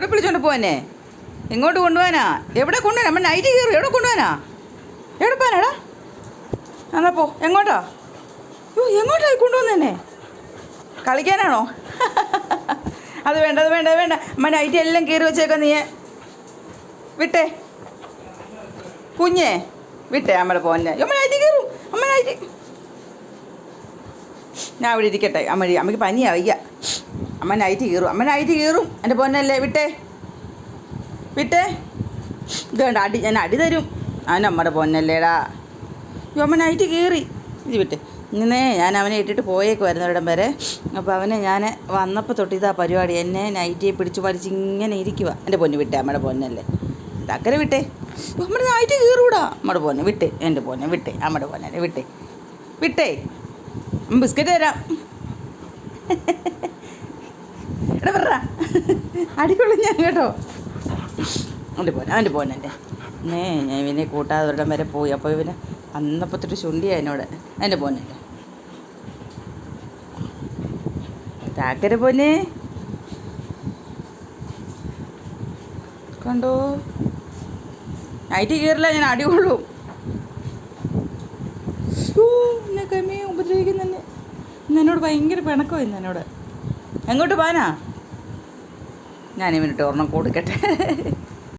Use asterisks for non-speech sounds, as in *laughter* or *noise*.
എവിടെ വിളിച്ചോണ്ട് പോവാനെ? എങ്ങോട്ട് കൊണ്ടുപോകാനാ എവിടെ കൊണ്ടുവരാ നമ്മൾ നൈറ്റ് കയറി എവിടെ കൊണ്ടുപോകാനാ എവിടെ പോകാനാടാ എന്നാ പോ എങ്ങോട്ടാ? യോ എങ്ങോട്ടായി കൊണ്ടുവന്നേനെ? കളിക്കാനാണോ? *laughs* അത് വേണ്ട അത് വേണ്ട വേണ്ട. അമ്മ നൈറ്റ് എല്ലാം കീറി വെച്ചേക്കാം നീ വിട്ടേ. കുഞ്ഞേ വിട്ടേ അമ്മയുടെ പോന്നെ അമ്മ നൈറ്റ് കയറും. അമ്മ നൈറ്റ് ഞാൻ അവിടെ ഇരിക്കട്ടെ. അമ്മ അമ്മയ്ക്ക് പനിയാ വയ്യ. അമ്മ നൈറ്റ് കീറും. അമ്മ നൈറ്റ് കീറും. എന്റെ പൊന്നല്ലേ വിട്ടേ. വിട്ടേ. ഇത് വേണ്ട അടി ഞാൻ അടി തരും. അവൻ അമ്മയുടെ പൊന്നല്ലേടാ. അയ്യോ അമ്മ നൈറ്റ് കീറി. ഇത് വിട്ടേ. ഇന്നേ ഞാൻ അവനെ ഇട്ടിട്ട് പോയേക്ക് ഇവിടം വരെ. അപ്പോൾ അവനെ ഞാൻ വന്നപ്പോൾ തൊട്ട് ഇതാ പരിപാടി. എന്നെ നൈറ്റിയെ പിടിച്ച് വലിച്ച് ഇങ്ങനെ ഇരിക്കുക എന്റെ പൊന്ന് വിട്ടേ അമ്മയുടെ പൊന്നല്ലേ. തക്കരെ വിട്ടേ. നമ്മുടെ നൈറ്റ് കീറൂടാ. അമ്മയുടെ പൊന്നെ വിട്ടേ എന്റെ പൊന്നെ വിട്ടേ അമ്മയുടെ പൊന്നല്ലേ വിട്ടേ. വിട്ടേ. ബിസ്ക്കറ്റ് തരാം. *laughs* എടാ പറ. അടിക്കൊള്ളു ഞാൻ കേട്ടോ. അവന്റെ പോനെ അവന്റെ പോനെന്റെ നേ ഞാൻ ഇവനെ കൂട്ടാതെ ഒരിടം വരെ പോയി. അപ്പോൾ ഇവനെ അന്നപ്പത്തൊരു ചുണ്ടിയാ എന്നോട്. എന്റെ. പോനെന്റെ താക്കര പോനെ കണ്ടോ? നൈറ്റ് കയറില്ല ഞാൻ അടികൊള്ളൂ. എന്നെ കമ്മി ഉപദ്രവിക്കുന്നെ എന്നോട് ഭയങ്കര പിണക്കമായിരുന്നു എന്നോട്. എങ്ങോട്ട് പോകാനാ ഞാൻ ഇവനിട്ട് ഒരെണ്ണം കൊടുക്കട്ടെ.